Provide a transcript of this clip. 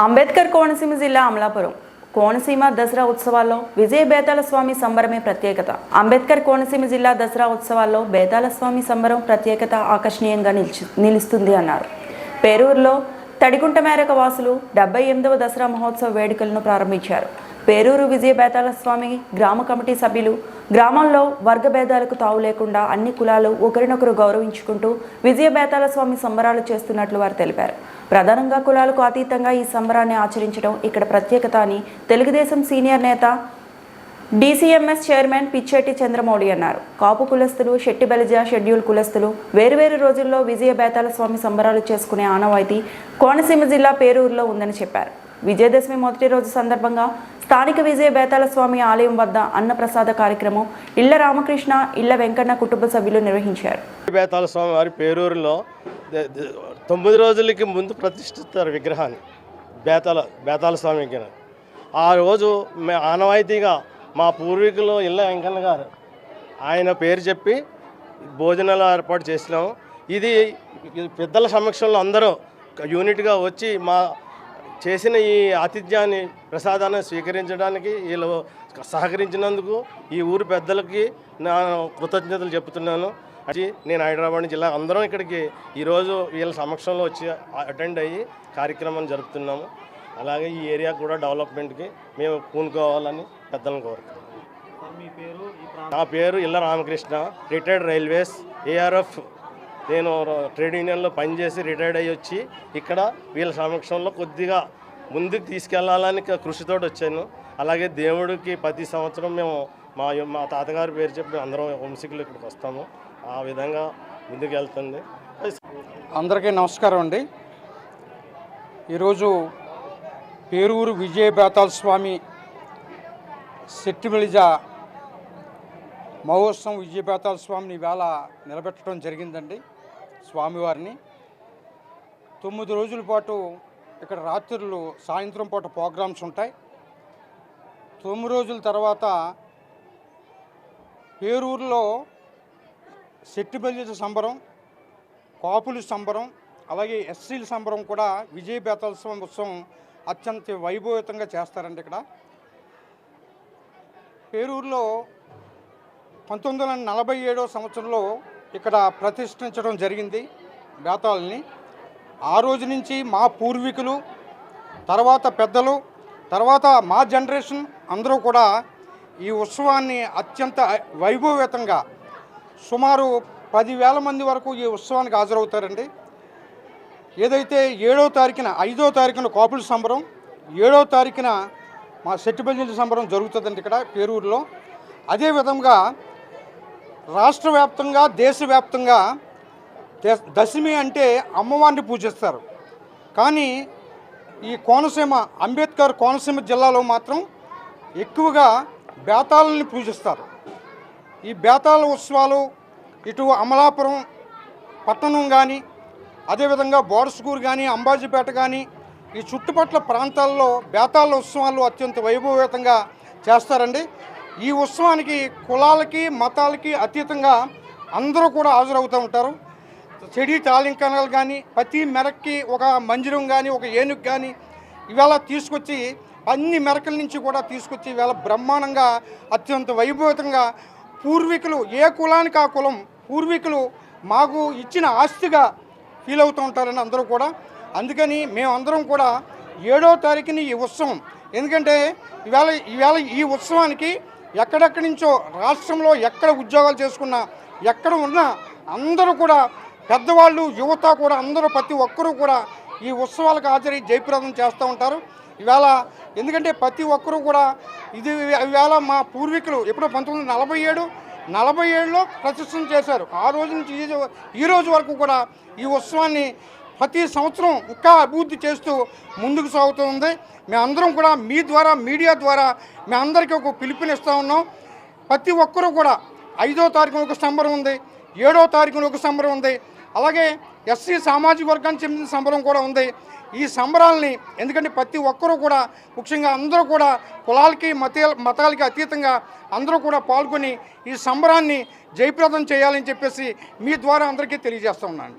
అంబేద్కర్ కోనసీమ జిల్లా అమలాపురం. కోనసీమ దసరా ఉత్సవాల్లో విజయ బేతాల స్వామి సంబరమే ప్రత్యేకత. అంబేద్కర్ కోనసీమ జిల్లా దసరా ఉత్సవాల్లో బేతాల స్వామి సంబరం ప్రత్యేకత ఆకర్షణీయంగా నిలిచి నిలుస్తుంది అన్నారు. పేరూరులో తడిగుంట మేరక వాసులు డెబ్బై ఎనిమిదవ దసరా మహోత్సవ వేడుకలను ప్రారంభించారు. పేరూరు విజయ బేతాల స్వామి గ్రామ కమిటీ సభ్యులు గ్రామంలో వర్గ భేదాలకు తావు లేకుండా అన్ని కులాలు ఒకరినొకరు గౌరవించుకుంటూ విజయ బేతాల స్వామి సంబరాలు చేస్తున్నట్లు వారు తెలిపారు. ప్రధానంగా కులాలకు అతీతంగా ఈ సంబరాన్ని ఆచరించడం ఇక్కడ ప్రత్యేకత అని తెలుగుదేశం సీనియర్ నేత డీసీఎంఎస్ చైర్మన్ పిచ్చెట్టి చంద్రమౌళి అన్నారు. కాపు కులస్తులు షెట్టి బలిజ షెడ్యూల్ కులస్తులు వేరువేరు రోజుల్లో విజయ బేతాల స్వామి సంబరాలు చేసుకునే ఆనవాయితీ కోనసీమ జిల్లా పేరూరులో ఉందని చెప్పారు. విజయదశమి మొదటి రోజు సందర్భంగా స్థానిక విజయ బేతాల స్వామి ఆలయం వద్ద అన్నప్రసాద కార్యక్రమం ఇళ్ళ రామకృష్ణ ఇళ్ళ వెంకన్న కుటుంబ సభ్యులు నిర్వహించారు. బేతాల స్వామి వారి పేరూరులో తొమ్మిది రోజులకి ముందు ప్రతిష్ఠిస్తారు విగ్రహాన్ని. బేతాల బేతాల స్వామి విగ్రహం. ఆ రోజు మే ఆనవాయితీగా మా పూర్వీకులు ఇళ్ళ వెంకన్న గారు ఆయన పేరు చెప్పి భోజనాలు ఏర్పాటు చేసినాము. ఇది ఇది పెద్దల సమక్షంలో అందరూ యూనిట్గా వచ్చి మా చేసిన ఈ ఆతిథ్యాన్ని ప్రసాదాన్ని స్వీకరించడానికి వీళ్ళు సహకరించినందుకు ఈ ఊరు పెద్దలకి నా కృతజ్ఞతలు చెప్తున్నాను. అది నేను హైదరాబాద్ నుంచి జిల్లా అందరం ఇక్కడికి ఈరోజు వీళ్ళ సమక్షంలో వచ్చి అటెండ్ అయ్యి కార్యక్రమాన్ని జరుపుతున్నాము. అలాగే ఈ ఏరియా కూడా డెవలప్మెంట్కి మేము పూనుకోవాలని పెద్దలను కోరుతున్నాం. నా పేరు ఇల్ల రామకృష్ణ రిటైర్డ్ రైల్వేస్ ఏఆర్ఎఫ్ నేను ట్రేడ్ యూనియన్లో పనిచేసి రిటైర్డ్ అయ్యి వచ్చి ఇక్కడ వీళ్ళ సమక్షంలో కొద్దిగా ముందుకు తీసుకెళ్ళాలని కృషితో వచ్చాను. అలాగే దేవుడికి ప్రతి సంవత్సరం మేము మా మా తాతగారి పేరు చెప్పి మేము అందరం వంశీకులు ఇక్కడికి వస్తాము. ఆ విధంగా ముందుకు వెళ్తుంది. అందరికీ నమస్కారం అండి. ఈరోజు పేరూరు విజయ బేతాల స్వామి సెట్టిమిలిజ మహోత్సవం విజయ బేతాల స్వామిని వేళ నిలబెట్టడం జరిగిందండి స్వామివారిని. తొమ్మిది రోజుల పాటు ఇక్కడ రాత్రులు సాయంత్రం పూట ప్రోగ్రామ్స్ ఉంటాయి. తొమ్మిది రోజుల తర్వాత పేరూరులో సెట్టిబల్లి సంబరం కాపులు సంబరం అలాగే ఎస్సీల సంబరం కూడా విజయ బేతోత్సవం ఉత్సవం అత్యంత వైభవితంగా చేస్తారండి ఇక్కడ. పేరూరులో పంతొమ్మిది వందల నలభై ఏడో సంవత్సరంలో ఇక్కడ ప్రతిష్ఠించడం జరిగింది బేతాళని ఆ రోజు నుంచి మా పూర్వీకులు తర్వాత పెద్దలు తర్వాత మా జనరేషన్ అందరూ కూడా ఈ ఉత్సవాన్ని అత్యంత వైభవేతంగా సుమారు పదివేల మంది వరకు ఈ ఉత్సవానికి హాజరవుతారండి. ఏదైతే ఏడో తారీఖున ఐదో తారీఖున కాపుల సంబరం ఏడో తారీఖున మా సెట్టిబల్లి సంబరం జరుగుతుందండి ఇక్కడ పేరూరులో. అదే విధంగా రాష్ట్ర వ్యాప్తంగా దేశవ్యాప్తంగా దశమి అంటే అమ్మవారిని పూజిస్తారు. కానీ ఈ కోనసీమ అంబేద్కర్ కోనసీమ జిల్లాలో మాత్రం ఎక్కువగా బేతాలని పూజిస్తారు. ఈ బేతాల ఉత్సవాలు ఇటు అమలాపురం పట్టణం కానీ అదేవిధంగా బోడస్కూరు కానీ అంబాజీపేట కానీ ఈ చుట్టుపక్కల ప్రాంతాల్లో బేతాల ఉత్సవాలు అత్యంత వైభవేతంగా చేస్తారండి. ఈ ఉత్సవానికి కులాలకి మతాలకి అతీతంగా అందరూ కూడా హాజరవుతూ ఉంటారు. చెడి తాలింకనాలు కానీ ప్రతి మెరక్కి ఒక మందిరం కానీ ఒక ఏనుగు కానీ ఇవాళ తీసుకొచ్చి అన్ని మెరకల నుంచి కూడా తీసుకొచ్చి ఇవాళ బ్రహ్మాండంగా అత్యంత వైభవితంగా పూర్వీకులు ఏ కులానికి ఆ కులం పూర్వీకులు మాకు ఇచ్చిన ఆస్తిగా ఫీల్ అవుతూ ఉంటారని అందరూ కూడా. అందుకని మేమందరం కూడా ఏడో తారీఖుని ఈ ఉత్సవం. ఎందుకంటే ఇవాళ ఇవాళ ఈ ఉత్సవానికి ఎక్కడెక్కడి నుంచో రాష్ట్రంలో ఎక్కడ ఉద్యోగాలు చేసుకున్నా ఎక్కడ ఉన్నా అందరూ కూడా పెద్దవాళ్ళు యువత కూడా అందరూ ప్రతి ఒక్కరూ కూడా ఈ ఉత్సవాలకు హాజరై జయప్రదం చేస్తూ ఉంటారు. ఇవాళ ఎందుకంటే ప్రతి ఒక్కరూ కూడా ఇది ఇవాళ మా పూర్వీకులు ఎప్పుడో పంతొమ్మిది వందల నలభై ఏడు నలభై ఏడులో ప్రతిష్టం చేశారు. ఆ రోజు నుంచి ఈ ఈ రోజు వరకు కూడా ఈ ఉత్సవాన్ని ప్రతి సంవత్సరం ఇంకా అభివృద్ధి చేస్తూ ముందుకు సాగుతుంది. మేమందరం కూడా మీ ద్వారా మీడియా ద్వారా మేమందరికీ ఒక పిలుపునిస్తూ ఉన్నాం. ప్రతి ఒక్కరూ కూడా ఐదో తారీఖున ఒక సంబరం ఉంది ఏడో తారీఖున ఒక సంబరం ఉంది. అలాగే ఎస్సీ సామాజిక వర్గానికి చెందిన సంబరం కూడా ఉంది. ఈ సంబరాలని ఎందుకంటే ప్రతి ఒక్కరూ కూడా ముఖ్యంగా అందరూ కూడా కులాలకి మత మతాలకి అతీతంగా అందరూ కూడా పాల్గొని ఈ సంబరాన్ని జయప్రదం చేయాలని చెప్పేసి మీ ద్వారా అందరికీ తెలియజేస్తూ ఉన్నాను.